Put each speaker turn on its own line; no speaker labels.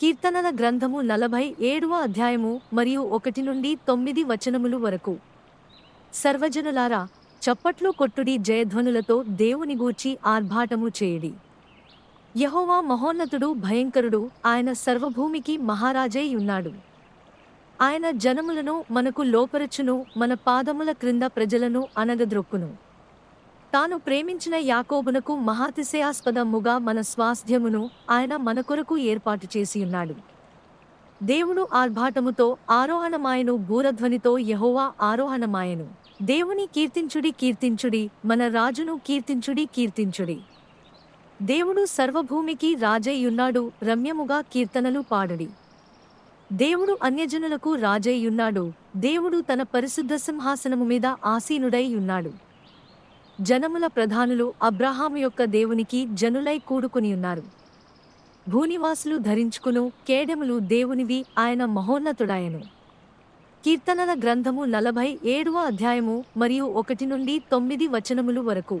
కీర్తనల గ్రంథము నలభై ఏడవ అధ్యాయము మరియు ఒకటి నుండి తొమ్మిది వచనములు వరకు. సర్వజనులారా చప్పట్లు కొట్టుడి జయధ్వనులతో దేవుని గూర్చి ఆర్భాటము చేయడి. యహోవా మహోన్నతుడు భయంకరుడు ఆయన సర్వభూమికి మహారాజై ఉన్నాడు ఆయన జనములను మనకు లోపరచును మన పాదముల క్రింద ప్రజలను అనగద్రొక్కును. తాను ప్రేమించిన యాకోబునకు మహాతిశయాస్పదముగా మన స్వాస్థ్యమును ఆయన మన కొరకు ఏర్పాటు చేసియున్నాడు దేవుడు ఆర్భాటముతో ఆరోహణమాయను భూరధ్వనితో యహోవా ఆరోహణమాయను. దేవుని కీర్తించుడి కీర్తించుడి మన రాజును కీర్తించుడి కీర్తించుడి. దేవుడు సర్వభూమికి రాజయ్యున్నాడు రమ్యముగా కీర్తనలు పాడుడి. దేవుడు అన్యజనులకు రాజయ్యున్నాడు దేవుడు తన పరిశుద్ధ సింహాసనము మీద ఆసీనుడై ఉన్నాడు జనముల ప్రధానులు అబ్రహాం యొక్క దేవునికి జనులై కూడుకునియున్నారు భూనివాసులు ధరించుకును కేడెములు దేవునివి ఆయన మహోన్నతుడాయను. కీర్తనల గ్రంథము నలభై ఏడవ అధ్యాయము మరియు ఒకటి నుండి తొమ్మిది వచనములు వరకు.